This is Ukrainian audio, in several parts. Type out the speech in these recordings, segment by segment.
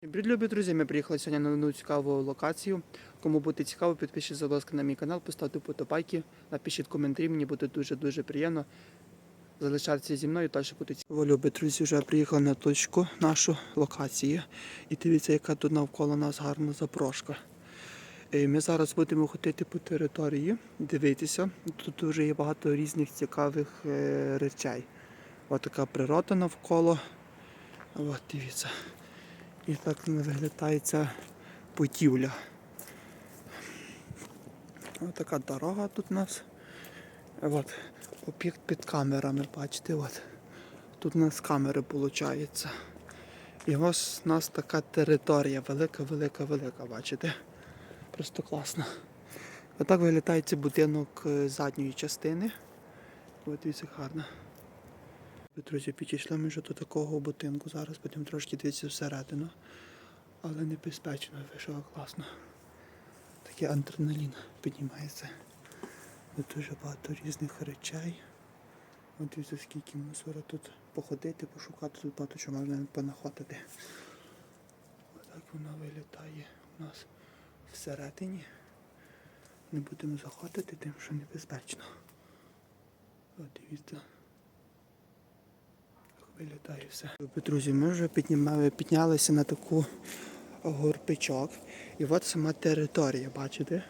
Привіт, друзі! Ми приїхали сьогодні на нову цікаву локацію. Кому буде цікаво, підпишіться, будь ласка, на мій канал, поставте вподобайки, напишіть коментарі, мені буде дуже-дуже приємно. Залишатися зі мною, далі буде цікаво. Любі друзі, вже приїхали на точку нашу локацію. І дивіться, яка тут навколо нас гарна запрошка. Е, Ми зараз будемо ходити по території, дивитися. Тут дуже є багато різних цікавих е, речей. Ось така природа навколо. От дивіться. І так виглядає ця будівля. Ось така дорога тут у нас. От, об'єкт під камерами, бачите, от. Тут у нас камери виходить. І ось у нас така територія велика, велика, велика, бачите? Просто класно. Отак виглядає будинок е, задньої частини. От дивіться, гарно. Друзі, підійшли ми вже до такого будинку. Зараз будемо трошки дивитися всередину. Але небезпечно, вийшло класно. Такий адреналін піднімається. Тут дуже багато різних речей. От дивіться, скільки мусора тут походити, пошукати, тут багато чого можна понаходити. Отак воно виглядає у нас всередині. Не будемо заходити, тим що небезпечно. От дивіться. Все. Друзі, ми вже піднімали, піднялися на таку горпичок. І от сама територія, бачите?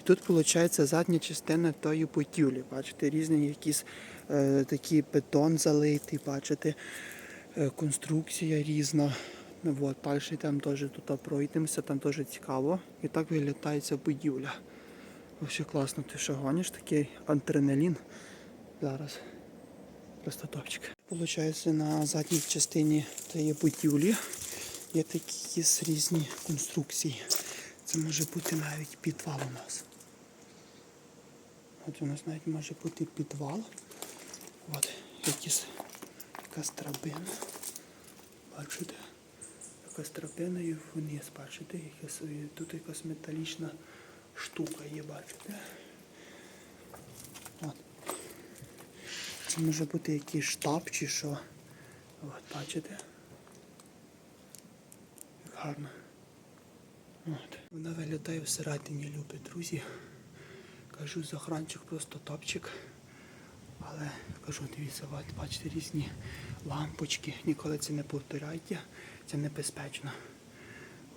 І тут виходить задня частина тої будівлі. Бачите, різні якісь е, такі бетон залитий, бачите, е, конструкція різна. От, далі там теж тут пройдемося, там теж цікаво. І так ця будівля. Вообще класно, ти що гониш, такий адреналін зараз. Просто топчик. Получається, на задній частині цієї будівлі є такі різні конструкції. Це може бути навіть підвал у нас. От у нас навіть може бути підвал. От якісь якась драбина. Бачите? Якась драбина і вниз, бачите, якась, тут якась металічна штука є, бачите? Це може бути якийсь штаб чи що. От, бачите? Як гарно. От. Вона виглядає всередині, любі друзі. Кажу, захранчик просто топчик. Але кажу, дивіться, бачите, різні лампочки. Ніколи це не повторяйте. Це небезпечно.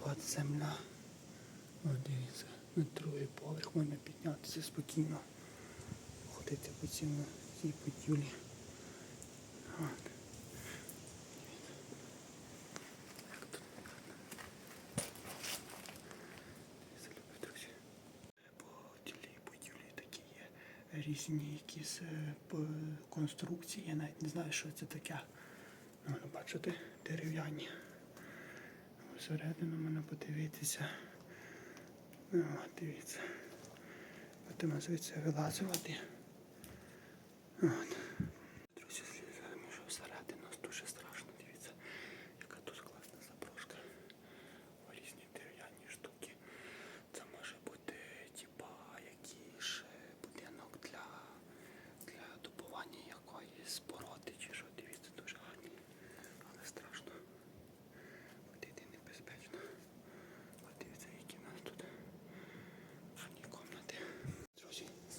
От земля. От дивіться, на другий поверх можна піднятися спокійно. Ходити по цьому такі є різні якісь е, конструкції. Я навіть не знаю, що це таке. Ну, бачите, дерев'яні. Всередину можна подивитися. Ну, дивіться. Будемо звідси вилазувати. Und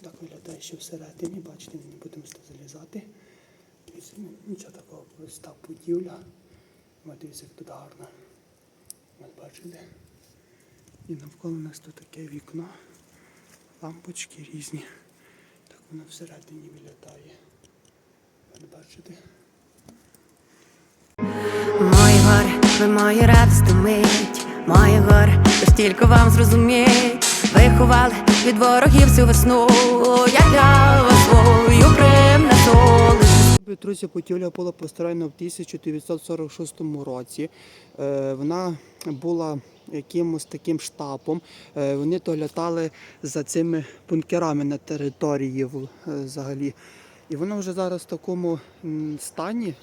так виглядає ще всередині, бачите, ми не будемо залізати. Ну, нічого такого, просто будівля. Дивіться, як тут гарно. От бачите. І навколо нас тут таке вікно, лампочки різні. Так воно всередині виглядає. От бачите. Мої гори, ви мої радости мить, мої гори, тож тільки вам зрозуміть. Виховали від ворогів всю весну, я для вас свою примнесу. Друзі, будівля була построєна в 1946 році. Е, Вона була якимось таким штабом. Е, Вони доглядали за цими бункерами на території е, взагалі. І вона вже зараз в такому стані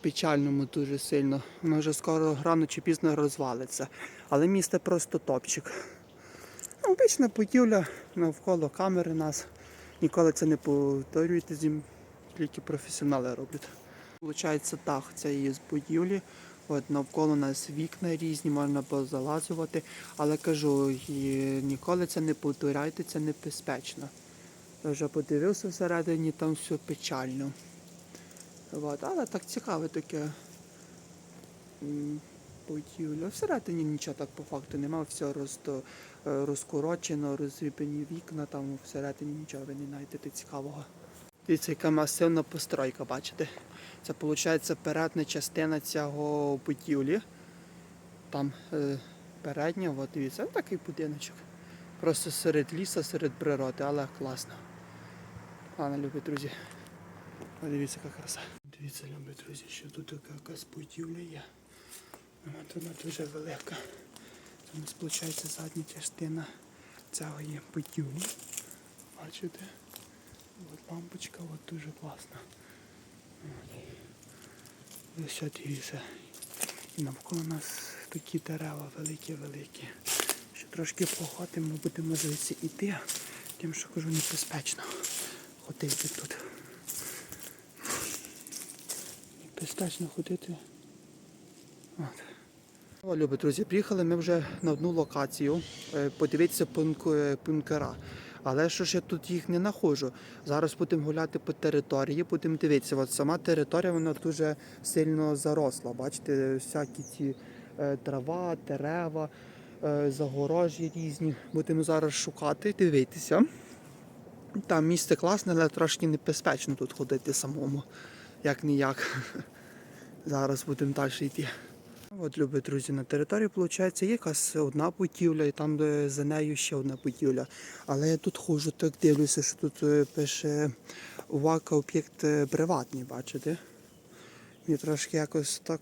печальному дуже сильно. Вона вже скоро рано чи пізно розвалиться. Але місце просто топчик. Обична будівля навколо камери нас. Ніколи це не повторюєте зі тільки професіонали роблять. Получається дах цієї з будівлі От навколо нас вікна різні, можна позалазувати, але кажу, ніколи це не повторяйте, це небезпечно. Я вже подивився всередині, там все печально. От, але так цікаве таке будівля. Всередині нічого так по факту немає, все розто, е, розкорочено, розрібені вікна, там всередині нічого ви не знайдете цікавого. Дивіться, яка масивна постройка, бачите? Це виходить передня частина цього будівлі. Там е, передня, от дивіться, ну, такий будиночок. Просто серед лісу, серед природи, але класно. Ладно, любі друзі. О, дивіться, яка краса. Дивіться, любі друзі, що тут така якась будівля є. Вона дуже велика. У нас виходить задня частина цього є будівлі. Бачите? От лампочка, от дуже класна. Все дивіться. І навколо нас такі дерева великі-великі. Ще трошки походимо, будемо звідси йти. Тим, що кажу, небезпечно ходити тут. Небезпечно ходити. От. Любі друзі, приїхали ми вже на одну локацію. е, Подивитися е, пункера. Але що ж я тут їх не знаходжу. Зараз будемо гуляти по території, будемо дивитися. От сама територія вона дуже сильно заросла. Бачите, всякі ці е, трава, дерева, загорожі різні. Будемо зараз шукати, дивитися. Там місце класне, але трошки небезпечно тут ходити самому. Як ніяк. Зараз будемо далі йти. От, любі друзі, на території, виходить, є якась одна будівля, і там за нею ще одна будівля. Але я тут ходжу, так дивлюся, що тут е, пише увага, об'єкт е, приватний, бачите? Мені трошки якось так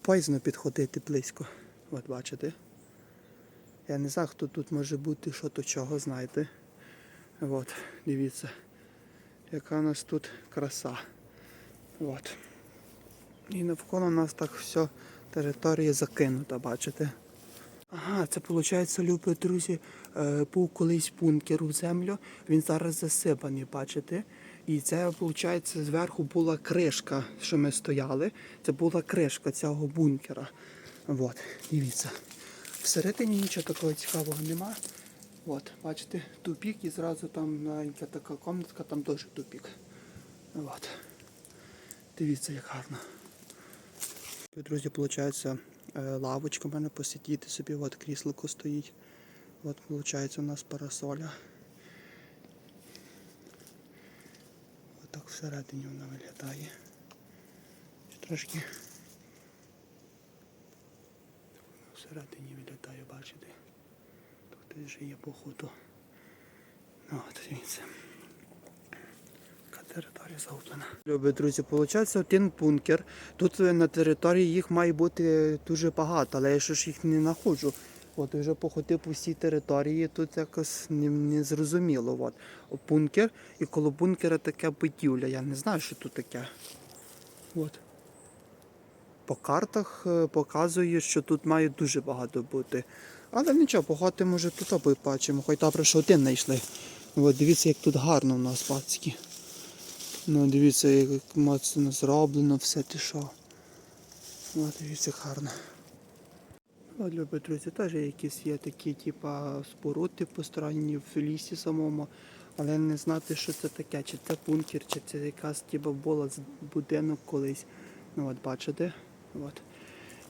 поїзно підходити близько. От бачите. Я не знаю, хто тут може бути, що до чого, знаєте. От, дивіться, яка у нас тут краса. От. І навколо нас так все територія закинута, бачите? Ага, це виходить, любі друзі, е, був колись бункер у землю, він зараз засипаний, бачите? І це, виходить, зверху була кришка, що ми стояли. Це була кришка цього бункера. От, дивіться. Всередині нічого такого цікавого немає. От, бачите, тупік і зразу там маленька така комнатка, там теж тупік. От. Дивіться, як гарно. І, Друзі, виходить, лавочка в мене посидіти собі, от кріслико стоїть. От, виходить, у нас парасоля. От так всередині вона виглядає. Трошки всередині виглядає, бачите. Тут хтось живе походу. Ну, от, дивіться. Територія загублена. Любі друзі, виходить один бункер. Тут е, на території їх має бути дуже багато, але я ж їх не знаходжу. От вже походив по всій території, тут якось не, не зрозуміло. От. Бункер і коло бункера таке будівля. Я не знаю, що тут таке. От. По картах е, показує, що тут має дуже багато бути. Але нічого, походимо може тут побачимо. Хоч добре, що один знайшли. От, дивіться, як тут гарно у нас пацьки. Ну, дивіться, як моцно зроблено все ти що. О, дивіться, гарно. От, любі друзі, теж якісь є такі, типа, споруди построєні в лісі самому, але не знати, що це таке, чи це бункер, чи це якась типа була з- будинок колись. Ну от бачите. От.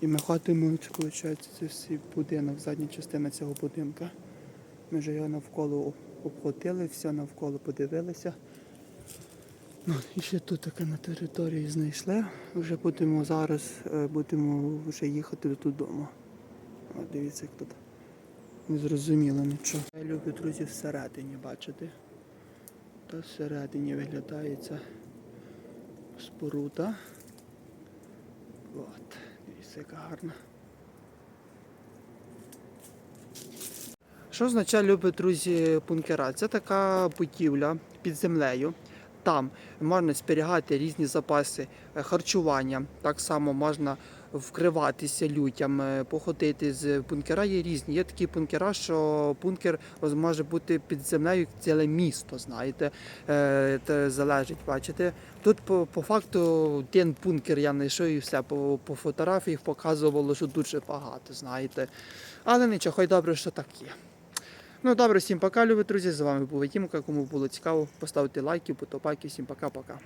І ми ходимо, виходить, це всі будинок, задня частина цього будинка. Ми вже його навколо обходили, все навколо подивилися. Ну, і ще тут таке на території знайшли. Вже будемо зараз, е, будемо вже їхати додому. От дивіться, як тут не зрозуміло нічого. Я люблю, друзі, всередині, бачите? Та всередині виглядає ця споруда. От, дивіться, яка гарна. Що означає, любі друзі, бункера? Це така будівля під землею. Там можна зберігати різні запаси е, харчування. Так само можна вкриватися людям, е, походити з бункера є різні. Є такі бункера, що бункер може бути під землею ціле місто, знаєте, е, це залежить, бачите. Тут по, по факту один бункер я знайшов і все. По, по фотографіях показувало, що дуже багато, знаєте. Але нічого, хай добре, що так є. Ну добре, всім пока, любі друзі. З вами був Тімка. Кому було цікаво, поставте лайки, потопайки. Всім пока-пока.